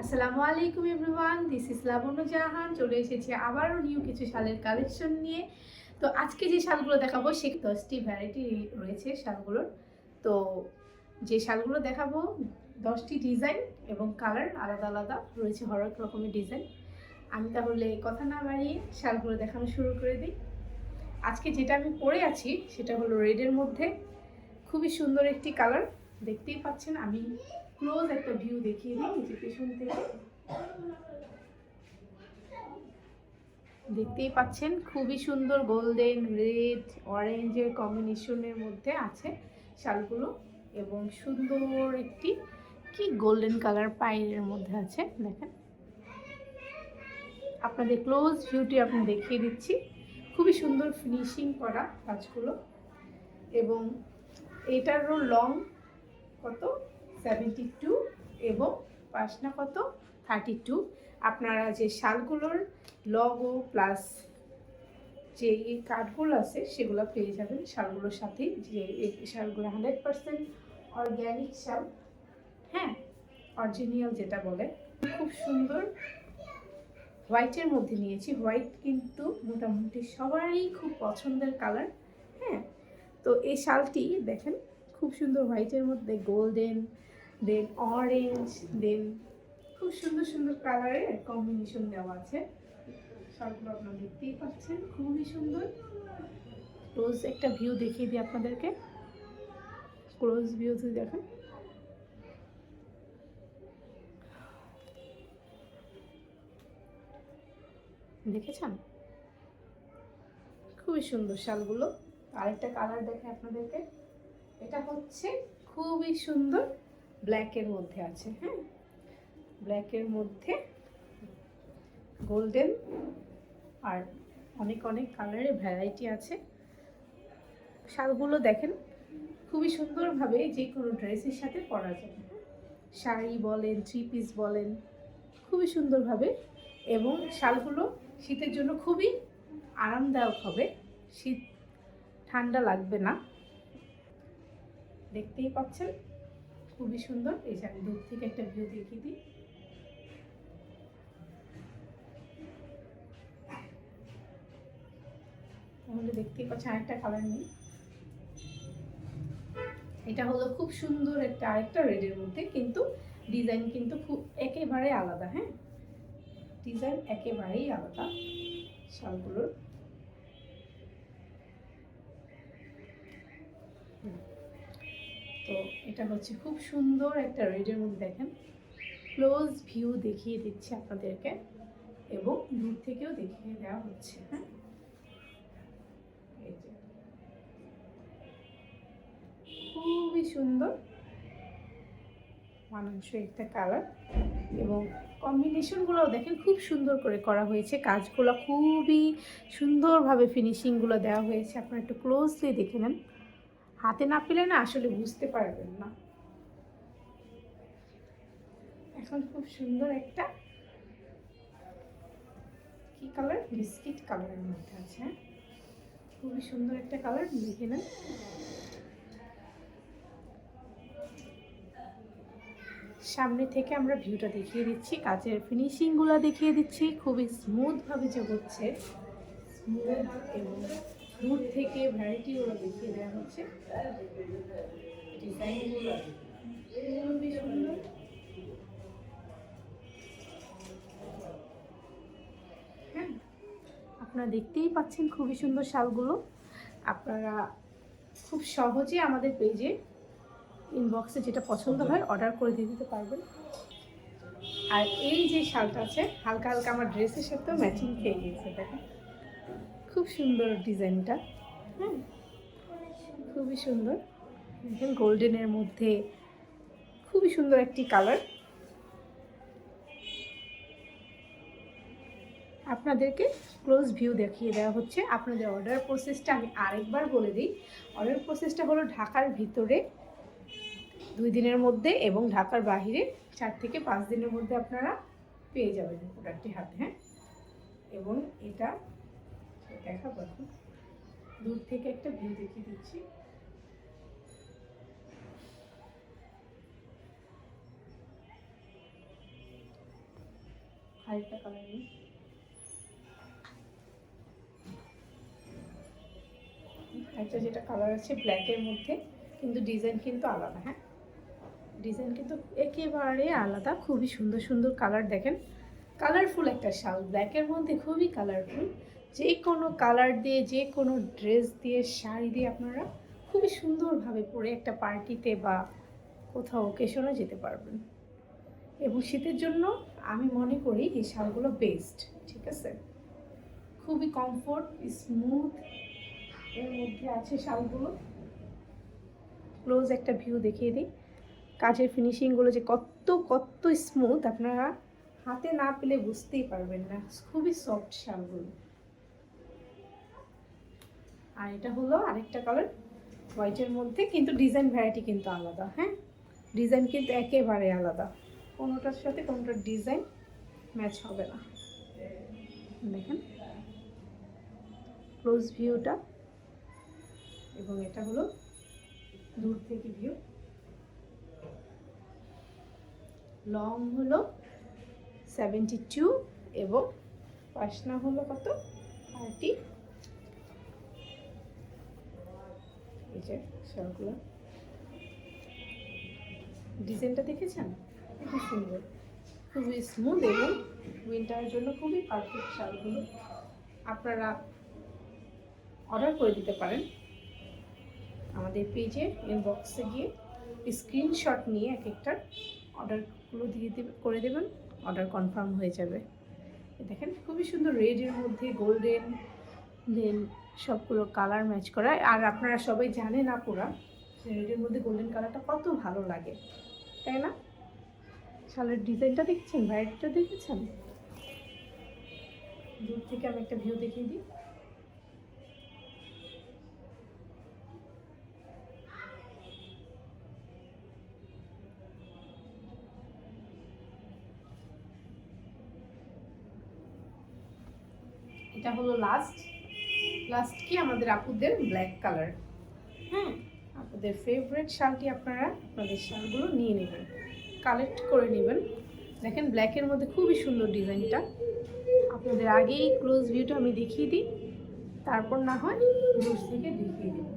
আসসালামু আলাইকুম everyone this is Labanya Jahan, চলে এসেছি আবারও নিউ কিছু শালের কালেকশন নিয়ে। তো আজকে যে শালগুলো দেখাবো, সে দশটি ভ্যারাইটি রয়েছে শালগুলোর। তো যে শালগুলো দেখাবো, দশটি ডিজাইন এবং কালার আলাদা আলাদা রয়েছে, হরেক রকমের ডিজাইন আমি তাহলে কথা না বাড়িয়ে শালগুলো দেখানো শুরু করে দিই। আজকে যেটা আমি পরে আছি, সেটা হলো রেডের মধ্যে। খুবই সুন্দর একটি কালার দেখতেই পাচ্ছেন, আমি ক্লোজ একটা ভিউ দেখিয়ে দিই যে পেছন থেকে। দেখতেই পাচ্ছেন, খুবই সুন্দর গোল্ডেন, রেড, অরেঞ্জের কম্বিনেশনের মধ্যে আছে শালগুলো এবং সুন্দর একটি কি গোল্ডেন কালার পাইনের মধ্যে আছে, দেখেন। আপনাদের ক্লোজ ভিউটি আপনি দেখিয়ে দিচ্ছি। খুবই সুন্দর ফিনিশিং করা কাজগুলো এবং এটারও লং কত? সেভেন্টি টু এবং পাশনা কত? থার্টি টু আপনারা যে শালগুলোর লগো প্লাস যে এই কাঠগুলো আছে, সেগুলো পেয়ে যাবেন। শালগুলোর সাথেই যে শালগুলো হান্ড্রেড পার্সেন্ট অর্গ্যানিক শাল হ্যাঁ অরিজিনাল যেটা বলে। খুব সুন্দর। হোয়াইটের মধ্যে নিয়েছি। হোয়াইট কিন্তু মোটামুটি সবারই খুব পছন্দের কালার হ্যাঁ তো এই শালটি দেখেন, খুব সুন্দর হোয়াইটের মধ্যে গোল্ডেন দেন অরেঞ্জ দেন খুব সুন্দর সুন্দর কালারের কম্বিনেশন দেওয়া আছে। শালগুলো আপনারা দেখতেই পাচ্ছেন, খুবই সুন্দর। ক্লোজ একটা ভিউ দেখিয়ে দিই আপনাদেরকে। ক্লোজ ভিউ যদি দেখেন। দেখেছেন? খুবই সুন্দর শালগুলো। আরেকটা কালার দেখে আপনাদেরকে। এটা হচ্ছে খুবই সুন্দর ব্ল্যাকের মধ্যে আছে হ্যাঁ? ব্ল্যাকের মধ্যে গোল্ডেন আর অনেক অনেক কালারের ভ্যারাইটি আছে। শালগুলো দেখেন, খুবই সুন্দরভাবে যে কোনো ড্রেসের সাথে পরা যায়। শাড়ি বলেন থ্রি পিস বলেন, খুবই সুন্দরভাবে এবং শালগুলো শীতের জন্য খুবই আরামদায়ক হবে। শীত ঠান্ডা লাগবে না। দেখতেই পাচ্ছেন? খুবই সুন্দর। এই যে আমি দূর থেকে একটা ভিউ দেখিয়ে দিই। তাহলে দেখতেই পাচ্ছেন আরেকটা কালার নেই। এটা হলো খুব সুন্দর একটা আরেকটা রেডের মধ্যে, কিন্তু ডিজাইন কিন্তু খুব একেবারে আলাদা হ্যাঁ? ডিজাইন একেবারেই আলাদা শালগুলোর তো এটা হচ্ছে খুব সুন্দর একটা রেডের মধ্যে দেখেন। ক্লোজ ভিউ দেখিয়ে দিচ্ছে আপনাদেরকে এবং দূর থেকেও দেখিয়ে দেওয়া হচ্ছে হ্যাঁ। খুবই সুন্দর, মানানসই একটা কালার এবং কম্বিনেশনগুলোও দেখেন খুব সুন্দর করে করা হয়েছে। কাজগুলো খুবই সুন্দরভাবে ফিনিশিংগুলো দেওয়া হয়েছে। আপনারা একটু ক্লোজলি দেখে নেন। হাতে না পেলে না আসলে বুঝতে পারবেন না। এখন খুব সুন্দর একটা কি কালার বিস্কিট কালারের মধ্যে আছে হ্যাঁ? খুবই সুন্দর একটা কালার দেখে নেন। সামনে থেকে আমরা ভিউটা দেখিয়ে দিচ্ছি কাজের ফিনিশিংগুলো দেখিয়ে দিচ্ছি, খুবই স্মুথভাবে যে হচ্ছে স্মুথ এবং দূর থেকে ভ্যারাইটি ভ্যারাইটিগুলো দেখিয়ে দেওয়া হচ্ছে। হ্যাঁ আপনারা দেখতেই পাচ্ছেন খুবই সুন্দর শালগুলো। আপনারা খুব সহজে আমাদের পেজে ইনবক্সে যেটা পছন্দ হয় অর্ডার করে দিয়ে দিতে পারবেন। আর এই যে শালটা আছে, হালকা হালকা আমার ড্রেসের সাথেও ম্যাচিং খেয়ে গিয়েছে, দেখেন। খুব সুন্দর ডিজাইনটা। হ্যাঁ খুবই সুন্দর। দেখেন গোল্ডেনের মধ্যে খুবই সুন্দর একটি কালার। আপনাদেরকে ক্লোজ ভিউ দেখিয়ে দেওয়া হচ্ছে। আপনাদের অর্ডার প্রসেসটা আমি আরেকবার বলে দিই। অর্ডার প্রসেসটা হলো ঢাকার ভিতরে দুই দিনের মধ্যে এবং ঢাকার বাহিরে চার থেকে পাঁচ দিনের মধ্যে আপনারা পেয়ে যাবেন প্রোডাক্টটি হাতে হ্যাঁ? এবং এটা দেখাবো এখন। দূর থেকে একটা ভিউ দেখিয়ে দিচ্ছি। আরেকটা কালার নিই। একটা যেটা কালার আছে ব্ল্যাকের মধ্যে, কিন্তু ডিজাইন কিন্তু আলাদা হ্যাঁ? ডিজাইন কিন্তু একেবারে আলাদা, খুবই সুন্দর সুন্দর কালার দেখেন। কালারফুল একটা শাল ব্ল্যাকের মধ্যে খুবই কালারফুল যে কোনো কালার দিয়ে যে কোনো ড্রেস দিয়ে, শাড়ি দিয়ে আপনারা খুবই সুন্দরভাবে পরে একটা পার্টিতে বা কোথাও ওকেশনে যেতে পারবেন। এবং শীতের জন্য আমি মনে করি এই শালগুলো বেস্ট ঠিক আছে? খুবই কমফোর্ট স্মুথ এর মধ্যে আছে শালগুলো। ক্লোজ একটা ভিউ দেখিয়ে দিই। কাজের ফিনিশিংগুলো যে কত কত স্মুথ আপনারা হাতে না পেলে বুঝতেই পারবেন না। খুবই সফট শালগুলো। আর এটা হলো আরেকটা কালার হোয়াইটের মধ্যে, কিন্তু ডিজাইন ভ্যারাইটি কিন্তু আলাদা হ্যাঁ? ডিজাইন কিন্তু একেবারে আলাদা। কোনোটার সাথে কোনোটার ডিজাইন ম্যাচ হবে না। দেখেন। ক্লোজ ভিউটা এবং এটা হলো দূর থেকে ভিউ লং হলো সেভেন্টি টু এবং পাশনা হলো কত? থার্টি এই যে শালগুলো ডিজাইনটা দেখেছেন? খুব সুন্দর। খুবই স্মুথ এবং উইন্টারের জন্য খুবই পারফেক্ট শালগুলো। আপনারা অর্ডার করে দিতে পারেন। আমাদের পেজে ইনবক্সে গিয়ে স্ক্রিনশট নিয়ে এক একটার অর্ডারগুলো দিয়ে দেবে, করে দেবেন। অর্ডার কনফার্ম হয়ে যাবে। দেখেন, খুবই সুন্দর রেডের মধ্যে গোল্ডেন দেন সবগুলো কালার ম্যাচ করা। আর আপনারা সবাই জানেন আপুরা রেডের মধ্যে গোল্ডেন কালারটা কত ভালো লাগে। তাই না? শালের ডিজাইনটা দেখছেন? ভ্যারাইটিটা দেখেছেন? দূর থেকে আমি একটা ভিউ দেখিয়ে দিই। এটা হলো লাস্ট লাস্ট কি? আমাদের আপুদের ব্ল্যাক কালার হ্যাঁ আপনাদের ফেভারিট শালটি আপনারা আপনাদের শালগুলো নিয়ে নেবেন। কালেক্ট করে নেবেন। দেখেন ব্ল্যাকের মধ্যে খুবই সুন্দর ডিজাইনটা। আপনাদের আগেই ক্লোজ ভিউটা আমি দেখিয়ে দিই। তারপর না হয় দূর থেকে দেখিয়ে দিই।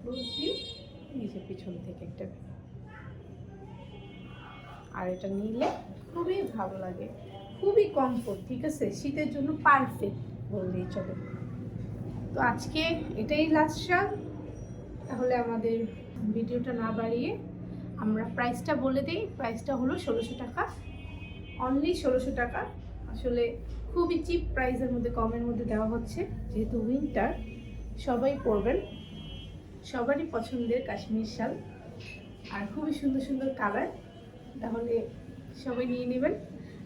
ক্লোজ ভিউ এই পিছন থেকে একটা আর এটা নিলে খুবই ভালো লাগে। খুবই কমফোর্ট ঠিক আছে? শীতের জন্য পারফেক্ট বললেই চলে। তো আজকে এটাই লাস্ট শাল তাহলে আমাদের ভিডিওটা না বাড়িয়ে আমরা প্রাইসটা বলে দিই। প্রাইসটা হলো ষোলোশো টাকা। অনলি ষোলোশো টাকা। আসলে খুবই চিপ প্রাইসের মধ্যে, কমের মধ্যে দেওয়া হচ্ছে। যেহেতু উইন্টার সবাই পরবেন। সবারই পছন্দের কাশ্মীর শাল। আর খুবই সুন্দর সুন্দর কালার তাহলে সবাই নিয়ে নেবেন।